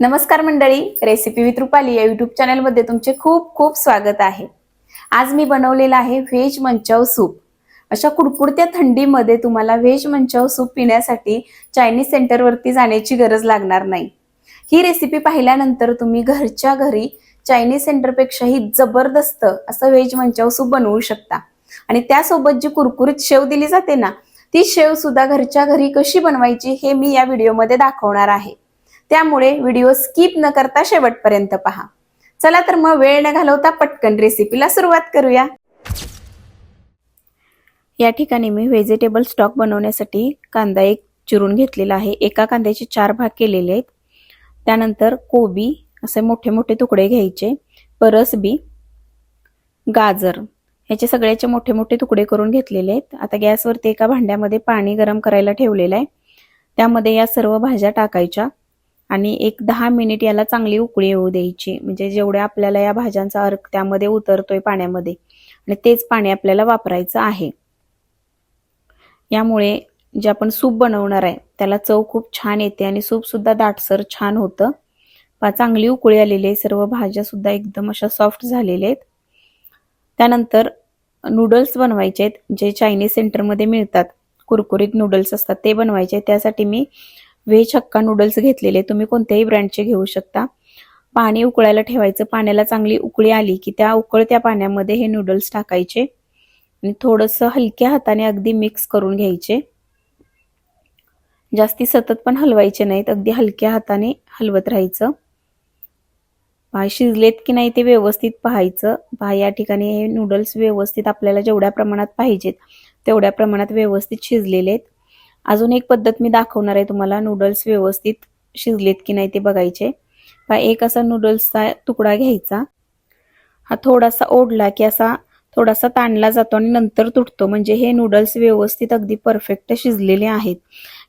नमस्कार मंडळी recipe with Rupali या युट्यूब चॅनलमध्ये तुमचे खूप खूप स्वागत आहे. आज मी बनवलेला आहे व्हेज मंचाव सूप. अशा कुडकुडत्या थंडीमध्ये तुम्हाला व्हेज मंचाव सूप पिण्यासाठी चायनीज सेंटरवरती जाण्याची गरज लागणार नाही. ही रेसिपी पाहिल्यानंतर तुम्ही घरच्या घरी चायनीज सेंटरपेक्षाही जबरदस्त असं व्हेज मंचाव सूप बनवू शकता. आणि त्यासोबत जी कुरकुरीत शेव दिली जाते ना ती शेव सुद्धा घरच्या घरी कशी बनवायची हे मी या व्हिडिओमध्ये दाखवणार आहे. त्यामुळे व्हिडिओ स्किप न करता शेवटपर्यंत पहा. चला तर मग वेळ न घालवता पटकन रेसिपीला सुरुवात करूया. या ठिकाणी मी व्हेजिटेबल स्टॉक बनवण्यासाठी कांदा एक चिरून घेतलेला आहे. एका कांद्याचे चार भाग केलेले आहेत. त्यानंतर कोबी असे मोठे मोठे तुकडे घ्यायचे. परसबी गाजर ह्याचे सगळ्याचे मोठे मोठे तुकडे करून घेतलेले आहेत. आता गॅसवरती एका भांड्यामध्ये पाणी गरम करायला ठेवलेलं आहे. त्यामध्ये या सर्व भाज्या टाकायच्या. आणि एक दहा मिनिट याला चांगली उकळी येऊ द्यायची. म्हणजे जेवढ्या आपल्याला या भाज्यांचा अर्क त्यामध्ये उतरतोय पाण्यामध्ये. आणि तेच पाणी आपल्याला वापरायचं आहे. यामुळे जे आपण सूप बनवणार आहे त्याला चव खूप छान येते आणि सूप सुद्धा दाटसर छान होतं. पा चांगली उकळी आलेली आहे. सर्व भाज्या सुद्धा एकदम अशा सॉफ्ट झालेल्या आहेत. त्यानंतर नूडल्स बनवायचे आहेत जे चायनीज सेंटरमध्ये मिळतात. कुरकुरीत नूडल्स असतात ते बनवायचे त्यासाठी मी व्हेज हक्का नूडल्स घेतलेले तुम्ही कोणत्याही ब्रँडचे घेऊ शकता. पाणी उकळायला ठेवायचं. पाण्याला चांगली उकळी आली की त्या उकळत्या पाण्यामध्ये हे नूडल्स टाकायचे. आणि थोडंसं हलक्या हाताने अगदी मिक्स करून घ्यायचे. जास्ती सतत पण हलवायचे नाहीत. अगदी हलक्या हाताने हलवत राहायचं. पहा शिजलेत की नाही ते व्यवस्थित पाहायचं. पहा या ठिकाणी हे नूडल्स व्यवस्थित आपल्याला जेवढ्या प्रमाणात पाहिजेत तेवढ्या प्रमाणात व्यवस्थित शिजलेले आहेत अजून एक पद्धत मी दाखवणार आहे तुम्हाला. नूडल्स व्यवस्थित शिजलेत की नाही ते बघायचे. पहा एक असा नूडल्सचा तुकडा घ्यायचा. हा थोडासा ओढला की असा थोडासा ताणला जातो आणि नंतर तुटतो. म्हणजे हे नूडल्स व्यवस्थित अगदी परफेक्ट शिजलेले आहेत.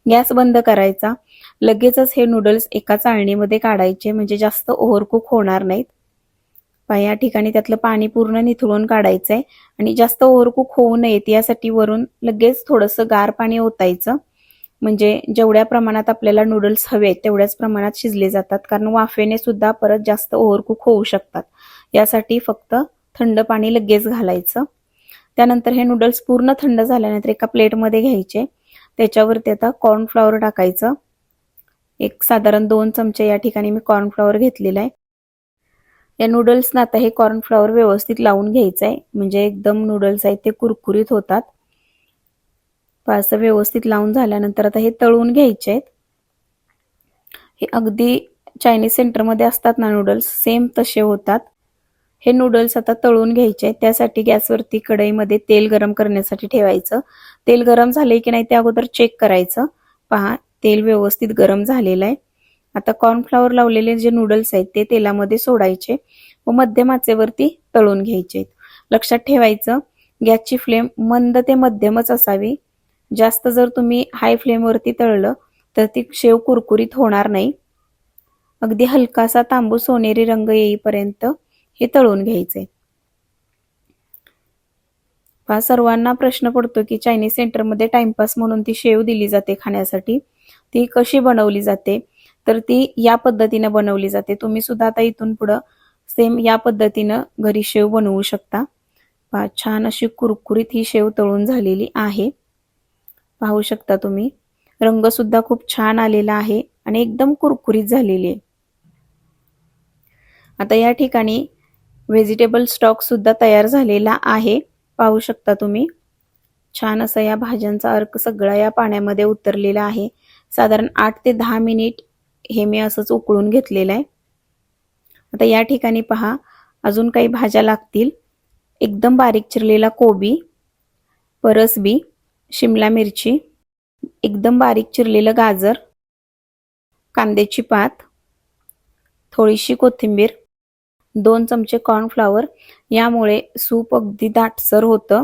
गॅस बंद करायचा. लगेचच हे नूडल्स एका चाळणीमध्ये काढायचे. म्हणजे जास्त ओव्हरकुक होणार नाहीत. पहा या ठिकाणी त्यातलं पाणी पूर्ण निथळून काढायचंय. आणि जास्त ओव्हरकुक होऊ नयेत यासाठी वरून लगेच थोडंसं गार पाणी ओतायचं. म्हणजे जेवढ्या प्रमाणात आपल्याला नूडल्स हवे तेवढ्याच प्रमाणात शिजले जातात. कारण वाफेने सुद्धा परत जास्त ओव्हरकुक होऊ शकतात. यासाठी फक्त थंड पाणी लगेच घालायचं. त्यानंतर हे नूडल्स पूर्ण थंड झाल्यानंतर एका प्लेटमध्ये घ्यायचे. त्याच्यावरती आता कॉर्नफ्लॉवर टाकायचं. एक साधारण दोन चमचे या ठिकाणी मी कॉर्नफ्लॉवर घेतलेला आहे. या नूडल्सना आता हे कॉर्नफ्लॉवर व्यवस्थित लावून घ्यायचं आहे म्हणजे एकदम नूडल्स आहेत ते कुरकुरीत होतात. असं व्यवस्थित लावून झाल्यानंतर आता हे तळून घ्यायचे आहेत. हे अगदी चायनीज सेंटरमध्ये असतात ना नूडल्स सेम तसे होतात. हे नूडल्स आता तळून घ्यायचे त्यासाठी गॅसवरती कढईमध्ये तेल गरम करण्यासाठी ठेवायचं. तेल गरम झाले की नाही ते अगोदर चेक करायचं. पहा तेल व्यवस्थित गरम झालेलं आहे. आता कॉर्नफ्लॉवर लावलेले जे नूडल्स आहेत ते तेलामध्ये सोडायचे व मध्यम आचेवरती तळून घ्यायचे. लक्षात ठेवायचं गॅसची फ्लेम मंद ते मध्यमच असावी. जास्त जर तुम्ही हाय फ्लेमवरती तळलं तर ती शेव कुरकुरीत होणार नाही. अगदी हलकासा तांबू सोनेरी रंग येईपर्यंत हे तळून घ्यायचे. पहा सर्वांना प्रश्न पडतो की चायनीज सेंटरमध्ये टाइमपास म्हणून ती शेव दिली जाते खाण्यासाठी. ती कशी बनवली जाते? तर ती या पद्धतीनं बनवली जाते. तुम्ही सुद्धा आता इथून पुढं सेम या पद्धतीनं घरी शेव बनवू शकता. पहा छान अशी कुरकुरीत ही शेव तळून झालेली आहे. पाहू शकता तुम्ही. रंग सुद्धा खूप छान आलेला आहे आणि एकदम कुरकुरीत झालेली आहे. आता या ठिकाणी व्हेजिटेबल स्टॉक सुद्धा तयार झालेला आहे. पाहू शकता तुम्ही. छान असा या भाज्यांचा अर्क सगळा या पाण्यामध्ये उतरलेला आहे. साधारण आठ ते दहा मिनिट हे मी असंच उकळून घेतलेलं आहे. आता या ठिकाणी पहा अजून काही भाज्या लागतील. एकदम बारीक चिरलेला कोबी परसबी शिमला मिरची एकदम बारीक चिरलेलं गाजर कांद्याची पात थोडीशी कोथिंबीर दोन चमचे कॉर्नफ्लावर यामुळे सूप अगदी दाटसर होतं.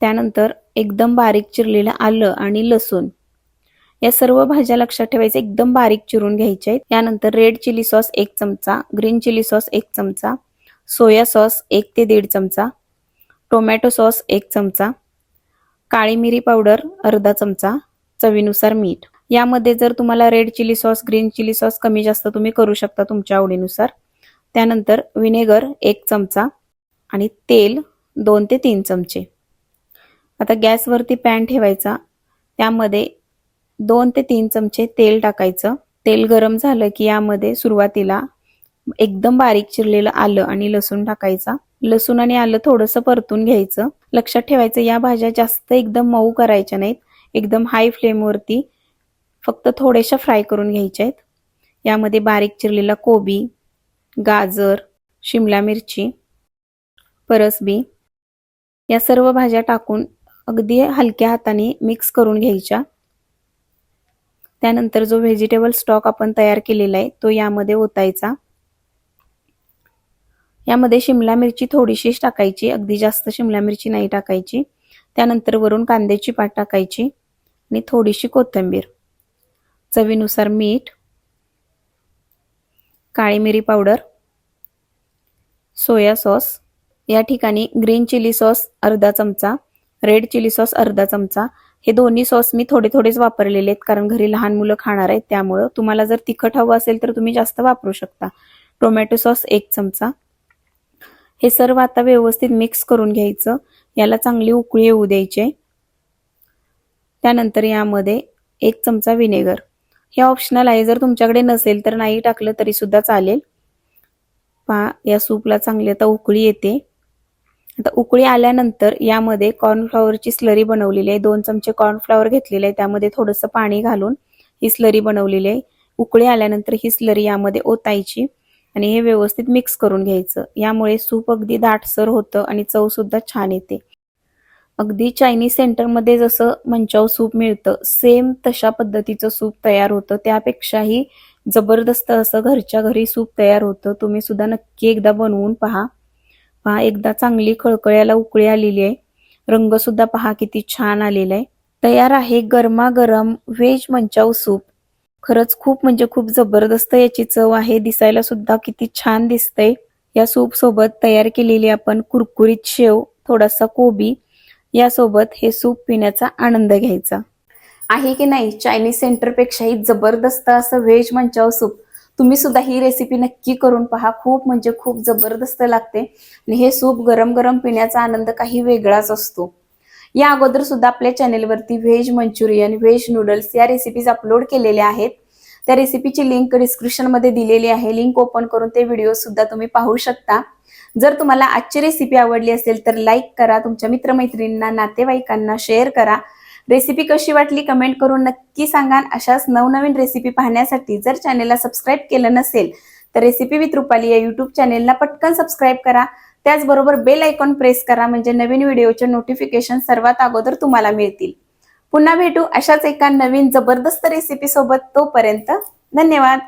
त्यानंतर एकदम बारीक चिरलेलं आलं आणि लसूण. या सर्व भाज्या लक्षात ठेवायच्या एकदम बारीक चिरून घ्यायच्या आहेत. यानंतर रेड चिली सॉस एक चमचा ग्रीन चिली सॉस एक चमचा सोया सॉस एक ते दीड चमचा टोमॅटो सॉस एक चमचा काळी मिरी पावडर अर्धा चमचा चवीनुसार मीठ. यामध्ये जर तुम्हाला red chilli sauce green chilli sauce कमी जास्त तुम्ही करू शकता तुमच्या आवडीनुसार. त्यानंतर विनेगर एक चमचा आणि तेल दोन ते तीन चमचे. आता गॅसवरती पॅन ठेवायचा. त्यामध्ये दोन ते तीन चमचे तेल टाकायचं. तेल गरम झालं की यामध्ये सुरुवातीला एकदम बारीक चिरलेलं आलं आणि लसूण टाकायचा. लसूण आणि आलं थोडंसं परतून घ्यायचं. लक्षात ठेवायचं या भाज्या जास्त एकदम मऊ करायच्या नाहीत. एकदम हाय फ्लेमवरती फक्त थोड्याशा फ्राय करून घ्यायच्या आहेत. यामध्ये बारीक चिरलेला कोबी गाजर शिमला मिरची परसबी या सर्व भाज्या टाकून अगदी हलक्या हाताने मिक्स करून घ्यायच्या. त्यानंतर जो व्हेजिटेबल स्टॉक आपण तयार केलेला आहे तो यामध्ये ओतायचा. यामध्ये शिमला मिरची थोडीशीच टाकायची अगदी जास्त शिमला मिरची नाही टाकायची. त्यानंतर वरून कांद्याची पात टाकायची आणि थोडीशी कोथिंबीर. चवीनुसार मीठ काळी मिरी पावडर सोया सॉस या ठिकाणी ग्रीन चिली सॉस अर्धा चमचा रेड चिली सॉस अर्धा चमचा हे दोन्ही सॉस मी थोडे थोडेच वापरलेले आहेत कारण घरी लहान मुलं खाणार आहेत त्यामुळं तुम्हाला जर तिखट हवं असेल तर तुम्ही जास्त वापरू शकता. टोमॅटो सॉस एक चमचा. हे सर्व आता व्यवस्थित मिक्स करून घ्यायचं. याला चांगली उकळी येऊ द्यायची त्यानंतर यामध्ये एक चमचा विनेगर. हे ऑप्शनल आहे जर तुमच्याकडे नसेल तर नाही टाकलं तरी सुद्धा चालेल. पा या सूपला चांगली आता उकळी येते. आता उकळी आल्यानंतर यामध्ये कॉर्नफ्लॉवरची स्लरी बनवलेली आहे. दोन चमचे कॉर्नफ्लॉवर घेतलेले आहे. त्यामध्ये थोडंसं पाणी घालून ही स्लरी बनवलेली आहे. उकळी आल्यानंतर ही स्लरी यामध्ये ओतायची आणि हे व्यवस्थित मिक्स करून घ्यायचं. यामुळे सूप अगदी दाटसर होतं आणि चव सुद्धा छान येते. अगदी चायनीज सेंटरमध्ये जसं मंचाव सूप मिळतं सेम तशा पद्धतीचं सूप तयार होतं. त्यापेक्षाही जबरदस्त असं घरच्या घरी सूप तयार होतं. तुम्ही सुद्धा नक्की एकदा बनवून पहा. पहा एकदा चांगली खळखळ्याला उकळी आलेली आहे. रंग सुद्धा पहा किती छान आलेला आहे. तयार आहे गरमागरम व्हेज मंचाव सूप. खरंच खूप म्हणजे खूप जबरदस्त याची चव आहे. दिसायला सुद्धा किती छान दिसतंय. या सूप सोबत तयार केलेली आपण कुरकुरीत शेव थोडासा कोबी यासोबत हे सूप पिण्याचा आनंद घ्यायचा. आहे की नाही? चायनीज सेंटरपेक्षाही जबरदस्त असं व्हेज मंचाव सूप. तुम्ही सुद्धा ही रेसिपी नक्की करून पहा. खूप म्हणजे खूप जबरदस्त लागते. आणि हे सूप गरम गरम पिण्याचा आनंद काही वेगळाच असतो. या अगोदर सुद्धा आपल्या चॅनेलवरती व्हेज मंचुरियन व्हेज नूडल्स या रेसिपीज अपलोड केलेल्या आहेत. त्या रेसिपीची लिंक डिस्क्रिप्शनमध्ये दिलेली आहे. लिंक ओपन करून ते व्हिडिओ सुद्धा तुम्ही पाहू शकता. जर तुम्हाला आजची रेसिपी आवडली असेल तर लाईक करा. तुमच्या मित्रमैत्रिणींना नातेवाईकांना शेअर करा. रेसिपी कशी वाटली कमेंट करून नक्की सांगा अशाच नवनवीन रेसिपी पाहण्यासाठी जर चॅनेलला सबस्क्राईब केलं नसेल तर रेसिपी विथ रुपाली या युट्यूब चॅनेलला पटकन सबस्क्राईब करा. त्याचबरोबर बेल आयकॉन प्रेस करा म्हणजे नवीन व्हिडिओचे नोटिफिकेशन सर्वात अगोदर तुम्हाला मिळतील. पुन्हा भेटू अशाच एका नवीन जबरदस्त रेसिपी सोबत. तोपर्यंत धन्यवाद.